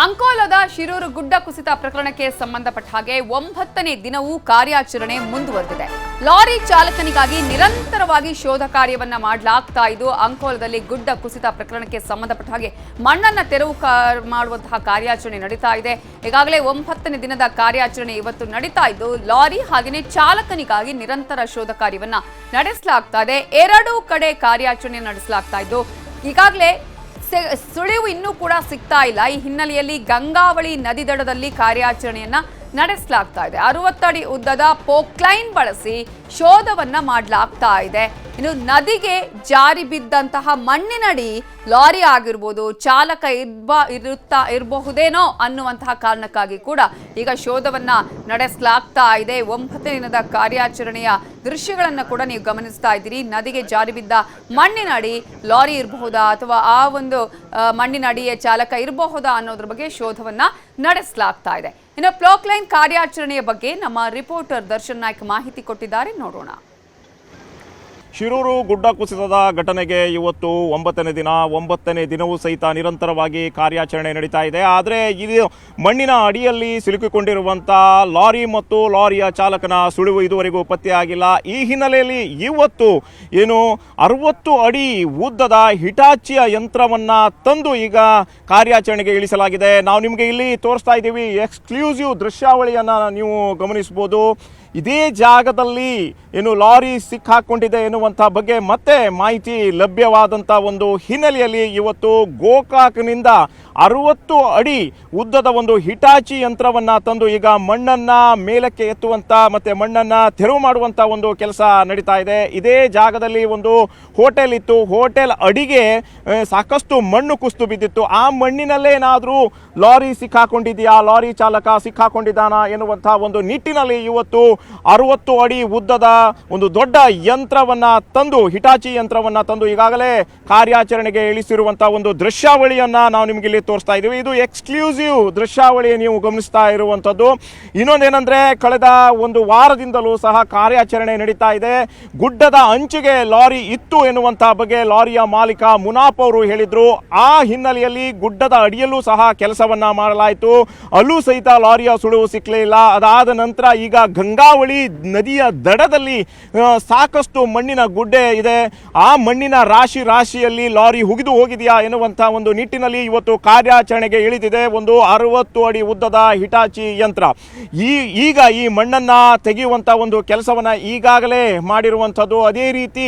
ಅಂಕೋಲದ ಶಿರೂರು ಗುಡ್ಡ ಕುಸಿತ ಪ್ರಕರಣಕ್ಕೆ ಸಂಬಂಧಪಟ್ಟ ಹಾಗೆ ಒಂಬತ್ತನೇ ದಿನವೂ ಕಾರ್ಯಾಚರಣೆ ಮುಂದುವರೆದಿದೆ. ಲಾರಿ ಚಾಲಕನಿಗಾಗಿ ನಿರಂತರವಾಗಿ ಶೋಧ ಕಾರ್ಯವನ್ನ ಮಾಡಲಾಗ್ತಾ ಇದ್ದು ಅಂಕೋಲದಲ್ಲಿ ಗುಡ್ಡ ಕುಸಿತ ಪ್ರಕರಣಕ್ಕೆ ಸಂಬಂಧಪಟ್ಟ ಹಾಗೆ ಮಣ್ಣನ್ನ ತೆರವು ಮಾಡುವಂತಹ ಕಾರ್ಯಾಚರಣೆ ನಡೀತಾ ಇದೆ. ಈಗಾಗಲೇ ಒಂಬತ್ತನೇ ದಿನದ ಕಾರ್ಯಾಚರಣೆ ಇವತ್ತು ನಡೀತಾ ಇದ್ದು, ಲಾರಿ ಹಾಗೆಯೇ ಚಾಲಕನಿಗಾಗಿ ನಿರಂತರ ಶೋಧ ಕಾರ್ಯವನ್ನ ನಡೆಸಲಾಗ್ತಾ ಇದೆ. ಎರಡೂ ಕಡೆ ಕಾರ್ಯಾಚರಣೆ ನಡೆಸಲಾಗ್ತಾ ಇದ್ದು, ಈಗಾಗಲೇ ಸುಳಿವು ಇನ್ನೂ ಕೂಡ ಸಿಗ್ತಾ ಇಲ್ಲ. ಈ ಹಿನ್ನೆಲೆಯಲ್ಲಿ ಗಂಗಾವಳಿ ನದಿ ದಡದಲ್ಲಿ ಕಾರ್ಯಾಚರಣೆಯನ್ನ ನಡೆಸಲಾಗ್ತಾ ಇದೆ. ಅರವತ್ತಡಿ ಉದ್ದದ ಪೋಕ್ಲೈನ್ ಬಳಸಿ ಶೋಧವನ್ನ ಮಾಡಲಾಗ್ತಾ ಇದೆ. ಇನ್ನು ನದಿಗೆ ಜಾರಿ ಬಿದ್ದಂತಹ ಮಣ್ಣಿನಡಿ ಲಾರಿ ಆಗಿರ್ಬೋದು, ಚಾಲಕ ಇರ್ಬ, ಇರುತ್ತಾ ಇರಬಹುದೇನೋ ಅನ್ನುವಂತಹ ಕಾರಣಕ್ಕಾಗಿ ಕೂಡ ಈಗ ಶೋಧವನ್ನ ನಡೆಸಲಾಗ್ತಾ ಇದೆ. ಒಂಬತ್ತನೇ ದಿನದ ಕಾರ್ಯಾಚರಣೆಯ ದೃಶ್ಯಗಳನ್ನು ಕೂಡ ನೀವು ಗಮನಿಸ್ತಾ ಇದ್ದೀರಿ. ನದಿಗೆ ಜಾರಿ ಬಿದ್ದ ಮಣ್ಣಿನಡಿ ಲಾರಿ ಇರಬಹುದಾ ಅಥವಾ ಆ ಒಂದು ಮಣ್ಣಿನಡಿಯ ಚಾಲಕ ಇರಬಹುದಾ ಅನ್ನೋದ್ರ ಬಗ್ಗೆ ಶೋಧವನ್ನ ನಡೆಸಲಾಗ್ತಾ ಇದೆ. ಇನ್ನು ಪ್ಲಾಕ್ಲೈನ್ ಕಾರ್ಯಾಚರಣೆಯ ಬಗ್ಗೆ ನಮ್ಮ ರಿಪೋರ್ಟರ್ ದರ್ಶನ್ ನಾಯ್ಕ್ ಮಾಹಿತಿ ಕೊಟ್ಟಿದ್ದಾರೆ. ನೋಡೋಣ. ಶಿರೂರು ಗುಡ್ಡ ಕುಸಿತದ ಘಟನೆಗೆ ಇವತ್ತು ಒಂಬತ್ತನೇ ದಿನ, ಒಂಬತ್ತನೇ ದಿನವೂ ಸಹಿತ ನಿರಂತರವಾಗಿ ಕಾರ್ಯಾಚರಣೆ ನಡೀತಾ ಇದೆ. ಆದರೆ ಇದು ಮಣ್ಣಿನ ಅಡಿಯಲ್ಲಿ ಸಿಲುಕಿಕೊಂಡಿರುವಂಥ ಲಾರಿ ಮತ್ತು ಲಾರಿಯ ಚಾಲಕನ ಸುಳಿವು ಇದುವರೆಗೂ ಪತ್ತೆಯಾಗಿಲ್ಲ. ಈ ಹಿನ್ನೆಲೆಯಲ್ಲಿ ಇವತ್ತು ಏನು ಅರವತ್ತು ಅಡಿ ಉದ್ದದ ಹಿಟಾಚಿಯ ಯಂತ್ರವನ್ನು ತಂದು ಈಗ ಕಾರ್ಯಾಚರಣೆಗೆ ಇಳಿಸಲಾಗಿದೆ. ನಾವು ನಿಮಗೆ ಇಲ್ಲಿ ತೋರಿಸ್ತಾ ಇದ್ದೀವಿ. ಎಕ್ಸ್ಕ್ಲೂಸಿವ್ ದೃಶ್ಯಾವಳಿಯನ್ನು ನೀವು ಗಮನಿಸ್ಬೋದು ಇದೇ ಜಾಗದಲ್ಲಿ ಏನು ಲಾರಿ ಸಿಕ್ಕಾಕೊಂಡಿದೆ ಎನ್ನುವಂಥ ಬಗ್ಗೆ ಮತ್ತೆ ಮಾಹಿತಿ ಲಭ್ಯವಾದಂಥ ಒಂದು ಹಿನ್ನೆಲೆಯಲ್ಲಿ ಇವತ್ತು ಗೋಕಾಕ್ನಿಂದ ಅರವತ್ತು ಅಡಿ ಉದ್ದದ ಒಂದು ಹಿಟಾಚಿ ಯಂತ್ರವನ್ನ ತಂದು ಈಗ ಮಣ್ಣನ್ನ ಮೇಲಕ್ಕೆ ಎತ್ತುವಂತ ಮತ್ತೆ ಮಣ್ಣನ್ನ ತೆರವು ಮಾಡುವಂತ ಒಂದು ಕೆಲಸ ನಡೀತಾ ಇದೆ. ಇದೇ ಜಾಗದಲ್ಲಿ ಒಂದು ಹೋಟೆಲ್ ಇತ್ತು. ಹೋಟೆಲ್ ಅಡಿಗೆ ಸಾಕಷ್ಟು ಮಣ್ಣು ಕುಸ್ತು ಬಿದ್ದಿತ್ತು. ಆ ಮಣ್ಣಿನಲ್ಲೇ ಏನಾದರೂ ಲಾರಿ ಸಿಕ್ಕಾಕೊಂಡಿದೆಯಾ? ಲಾರಿ ಚಾಲಕ ಸಿಕ್ಕಾಕೊಂಡಿದ್ದಾನ ಎನ್ನುವಂಥ ಒಂದು ನಿಟ್ಟಿನಲ್ಲಿ ಇವತ್ತು ಅರುವತ್ತು ಅಡಿ ಉದ್ದದ ಒಂದು ದೊಡ್ಡ ಯಂತ್ರವನ್ನ ತಂದು, ಹಿಟಾಚಿ ಯಂತ್ರವನ್ನ ತಂದು ಈಗಾಗಲೇ ಕಾರ್ಯಾಚರಣೆಗೆ ಇಳಿಸಿರುವಂಥ ಒಂದು ದೃಶ್ಯಾವಳಿಯನ್ನ ನಾವು ನಿಮಗೆ ಇಲ್ಲಿ ತೋರಿಸ್ತಾ ಇದ್ದೀವಿ ಇದು ಎಕ್ಸ್ಕ್ಲೂಸಿವ್ ದೃಶ್ಯಾವಳಿ ನೀವು ಗಮನಿಸ್ತಾ ಇರುವಂಥದ್ದು ಇನ್ನೊಂದೇನೆಂದರೆ, ಕಳೆದ ಒಂದು ವಾರದಿಂದಲೂ ಸಹ ಕಾರ್ಯಾಚರಣೆ ನಡೀತಾ ಇದೆ. ಗುಡ್ಡದ ಅಂಚಿಗೆ ಲಾರಿ ಇತ್ತು ಎನ್ನುವಂಥ ಬಗ್ಗೆ ಲಾರಿಯ ಮಾಲೀಕ ಮುನಾಪ್ ಅವರು ಹೇಳಿದರು. ಆ ಹಿನ್ನೆಲೆಯಲ್ಲಿ ಗುಡ್ಡದ ಅಡಿಯಲ್ಲೂ ಸಹ ಕೆಲಸವನ್ನ ಮಾಡಲಾಯಿತು. ಅಲ್ಲೂ ಸಹಿತ ಲಾರಿಯ ಸುಳಿವು ಸಿಕ್ಕಲಿಲ್ಲ ಅದಾದ ನಂತರ ಈಗ ಗಂಗಾವಳಿ ನದಿಯ ದಡದಲ್ಲಿ ಸಾಕಷ್ಟು ಮಣ್ಣಿನ ಗುಡ್ಡೆ ಇದೆ. ಆ ಮಣ್ಣಿನ ರಾಶಿ ರಾಶಿಯಲ್ಲಿ ಲಾರಿ ಹುಗಿದು ಹೋಗಿದೆಯಾ ಎನ್ನುವಂಥ ಒಂದು ನಿಟ್ಟಿನಲ್ಲಿ ಇವತ್ತು ಕಾರ್ಯಾಚರಣೆಗೆ ಇಳಿದಿದೆ ಒಂದು ಅರವತ್ತು ಅಡಿ ಉದ್ದದ ಹಿಟಾಚಿ ಯಂತ್ರ. ಈ, ಈಗ ಈ ಮಣ್ಣನ್ನು ತೆಗೆಯುವಂಥ ಒಂದು ಕೆಲಸವನ್ನು ಈಗಾಗಲೇ ಮಾಡಿರುವಂಥದ್ದು. ಅದೇ ರೀತಿ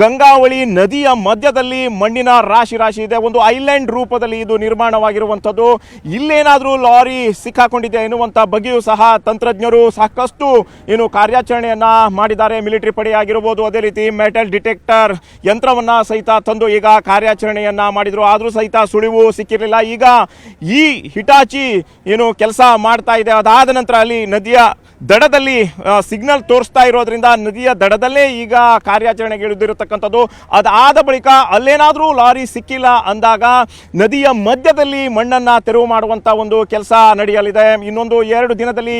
ಗಂಗಾವಳಿ ನದಿಯ ಮಧ್ಯದಲ್ಲಿ ಮಣ್ಣಿನ ರಾಶಿ ರಾಶಿ ಇದೆ. ಒಂದು ಐಲ್ಯಾಂಡ್ ರೂಪದಲ್ಲಿ ಇದು ನಿರ್ಮಾಣವಾಗಿರುವಂಥದ್ದು. ಇಲ್ಲೇನಾದರೂ ಲಾರಿ ಸಿಕ್ಕಾಕೊಂಡಿದೆ ಎನ್ನುವಂಥ ಬಗ್ಗೆಯೂ ಸಹ ತಂತ್ರಜ್ಞರು ಸಾಕಷ್ಟು ಏನು ಕಾರ್ಯಾಚರಣೆಯನ್ನು ಮಾಡಿದ್ದಾರೆ. ಮಿಲಿಟರಿ ಪಡೆ ಆಗಿರ್ಬೋದು, ಅದೇ ರೀತಿ ಮೆಟಲ್ ಡಿಟೆಕ್ಟರ್ ಯಂತ್ರವನ್ನು ಸಹಿತ ತಂದು ಈಗ ಕಾರ್ಯಾಚರಣೆಯನ್ನು ಮಾಡಿದರು. ಆದರೂ ಸಹಿತ ಸುಳಿವು ಸಿಕ್ಕಿರಲಿಲ್ಲ. ಈಗ ಈ ಹಿಟಾಚಿ ಏನು ಕೆಲಸ ಮಾಡ್ತಾ ಇದೆ. ಅದಾದ ನಂತರ ಅಲ್ಲಿ ನದಿಯ ದಡದಲ್ಲಿ ಸಿಗ್ನಲ್ ತೋರಿಸ್ತಾ ಇರೋದ್ರಿಂದ ನದಿಯ ದಡದಲ್ಲೇ ಈಗ ಕಾರ್ಯಾಚರಣೆಗೆ ಇಳಿದಿರತಕ್ಕಂಥದ್ದು. ಅದಾದ ಬಳಿಕ ಅಲ್ಲೇನಾದರೂ ಲಾರಿ ಸಿಕ್ಕಿಲ್ಲ ಅಂದಾಗ ನದಿಯ ಮಧ್ಯದಲ್ಲಿ ಮಣ್ಣನ್ನು ತೆರವು ಮಾಡುವಂಥ ಒಂದು ಕೆಲಸ ನಡೆಯಲಿದೆ. ಇನ್ನೊಂದು ಎರಡು ದಿನದಲ್ಲಿ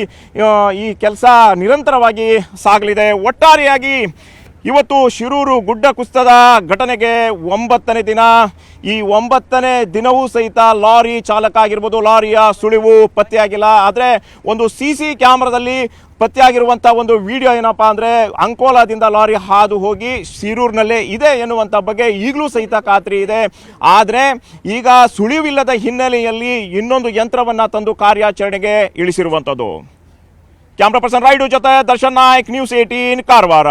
ಈ ಕೆಲಸ ನಿರಂತರವಾಗಿ ಸಾಗಲಿದೆ. ಒಟ್ಟಾರೆಯಾಗಿ ಇವತ್ತು ಶಿರೂರು ಗುಡ್ಡ ಕುಸ್ತದ ಘಟನೆಗೆ ಒಂಬತ್ತನೇ ದಿನ. ಈ ಒಂಬತ್ತನೇ ದಿನವೂ ಸಹಿತ ಲಾರಿ ಚಾಲಕ ಆಗಿರ್ಬೋದು, ಲಾರಿಯ ಸುಳಿವು ಪತ್ತೆಯಾಗಿಲ್ಲ. ಆದರೆ ಒಂದು ಸಿ ಸಿ ಕ್ಯಾಮ್ರಾದಲ್ಲಿ ಪತ್ತೆಯಾಗಿರುವಂಥ ಒಂದು ವಿಡಿಯೋ ಏನಪ್ಪ ಅಂದರೆ ಅಂಕೋಲಾದಿಂದ ಲಾರಿ ಹಾದು ಹೋಗಿ ಶಿರೂರಿನಲ್ಲೇ ಇದೆ ಎನ್ನುವಂಥ ಬಗ್ಗೆ ಈಗಲೂ ಸಹಿತ ಖಾತ್ರಿ ಇದೆ. ಆದರೆ ಈಗ ಸುಳಿವಿಲ್ಲದ ಹಿನ್ನೆಲೆಯಲ್ಲಿ ಇನ್ನೊಂದು ಯಂತ್ರವನ್ನು ತಂದು ಕಾರ್ಯಾಚರಣೆಗೆ ಇಳಿಸಿರುವಂಥದ್ದು ಕ್ಯಾಮ್ರಾ ಪರ್ಸನ್ ರೈಡು ಜೊತೆ ದರ್ಶನ್ ನಾಯಕ್, ನ್ಯೂಸ್ ಏಟೀನ್ ಕಾರವಾರ.